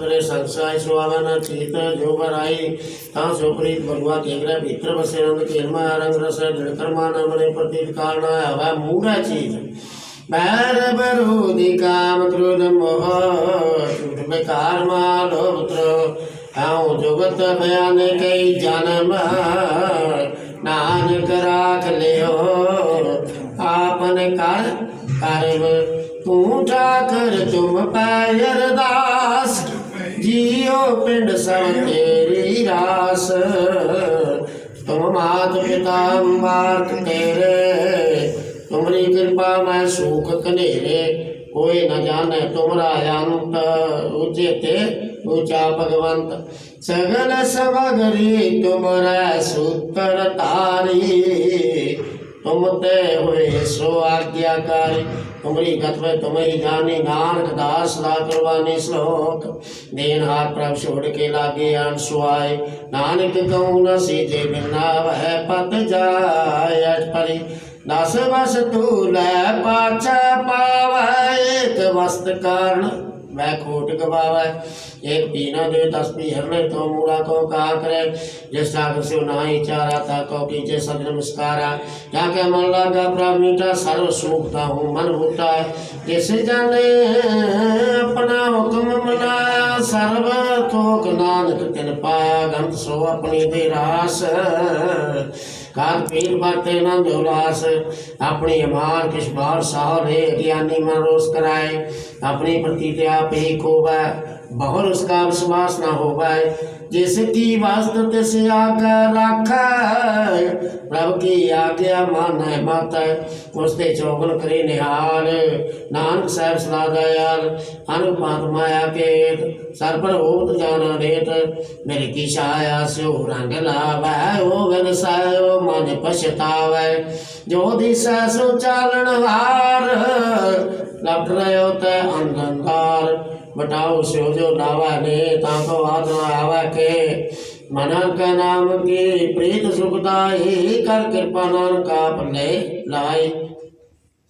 આપણે સંસાય સ્વાવાના ચિત જોગર આવી ત્યાં સોપરીત ભગવા કેગરા પિત્ર વસેન કેરમાં રંગ રસ જળકરમાં નમને પ્રતિત કારણા હવા મૂળા ચિત बैर बरूदि काम क्रोध मोह झूठ बेकार मालो पुत्र हाँ जुगत बयान कई जन्म नानक राख ले हो आपन कर कर्म तू ठाकर तुम पैर दास जियो पिंड सब तेरी रास। तुम मात पिता बात तेरे। तुमरी कृपा मैं सुख कनेरे। कोई न जाने तुमरा अंत। उचित ऊँचा भगवंत। सगल समगरी तुमरा सूत्र तारी। तुम ते हुए सो आज्ञाकारी। तुमरी गत में तुम्हें जानी नानक दास ला करवानी श्लोक देन हाथ प्रभ छोड़ के लागे अनसुआए नानक कहूँ न सीजे बिना वह पत जाय अट परी दस वस तू लै पाछा पावै एक वस्त कारण वह खोट गवावै एक पीना दे दस पी हरने तो मूड़ा को कहा करे जिस सागर से नाही चारा था को कीजे सद नमस्कारा जाके मन लगा प्रभ मीठा सर्व सूखता हूँ मन भूटा जिस जाने अपना हुक्म मनाया सर्व थोक नानक तिन पाया गंत सो अपनी दे रास काल पीर बाते नंद जोलास अपनी अमार किस बार साहर है ज्ञानी मन रोस कराए। अपनी प्रतीत पे ही खोबै, बहुर उसका विश्वास न जैसे की वास्तव से आकर राखा। प्रभु की आज्ञा मान है मत उसते चौगन करे निहाल नानक साहब सलाह दयाल अनुपात माया के सर पर होत जाना रेत मेरे की छाया सो रंग लावै ओ व्यवसाय मन पछतावै जो दिशा सो चालन हार लट रहे ते अंधकार बटाओ सो जो नावा ने ताको आत्मा आवा के मनन का नाम की प्रीत सुखदाई कर कृपा नानक आप ले लाई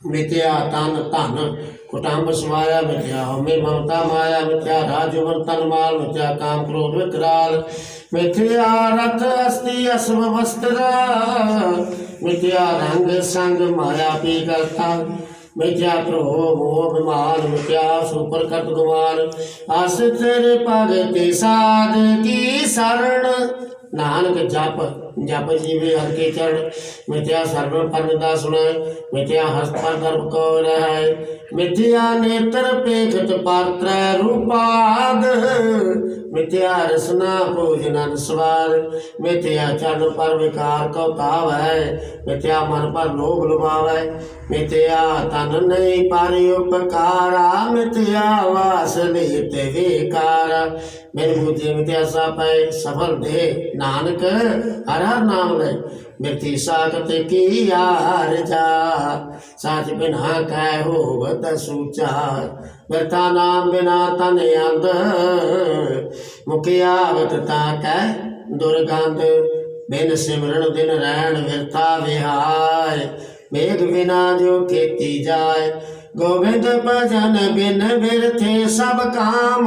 मिथ्या तन धन कुटुंब समाया मिथ्या हमें ममता माया, मिथ्या राजवन तन माल, मिथ्या काम क्रोध विकराल। मिथ्या रथ अस्थि अस्म वस्त्र मिथ्या रंग संग माया पी करता। मिथ्या क्रोह मोह विमान मिथ्या सुपर अस साध की शरण। नानक जप जप जीवे हर के चरण। मिथ्या सर्व परदा सुनाए, मिथ्या हस्त पर गर्भ मिथ्या नेत्र पेखत पात्र रूपाद। मिथ्या रसना भोजन स्वाद मिथ्या चरण पर विकार को ताव है मिथ्या मन पर लोभ लुभाव। है मिथ्या तन नहीं पारी उपकारा। मिथ्या वास लेते विकार। मेरे बुद्धि मिथ्या सपै सफल दे नानक, हर हर नाम ले। मिथ्या सागत की यार जा। साच बिना कह हो सूचा। व्यर्था नाम बिना तन अंध। मुखियावत ताकै दुर्गंध। बिन सिमरन दिन रहन व्यर्था विहाय। मेघ बिना जो खेती जाय। गोविंद भजन बिन बिरथे सब काम,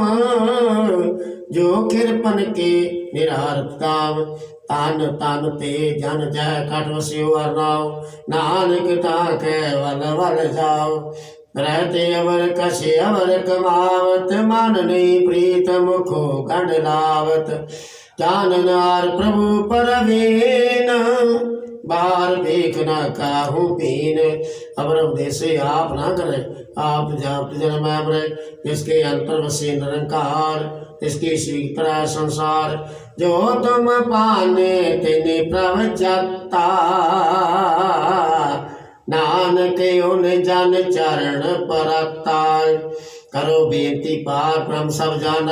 जो किरपन के निरारताम तन तन ते जन जय कट वस्यो अर्नाव नानक ताके वल वल जाओ रहते अवर कसे अवर कमावत, मन नहीं प्रीत मुखो कंड लावत। जाननार प्रभु परवीन बाहर देख न काहू पीन। अवर उपदेश आप ना करे, आप जाप जन्म अमर जिसके अंतर वसे निरंकार, इसकी स्वीकरा संसार। जो तुम पाने तेने प्रवचता। नानक उन जन चरण परता। करो बेनती पार ब्रह्म सब जान।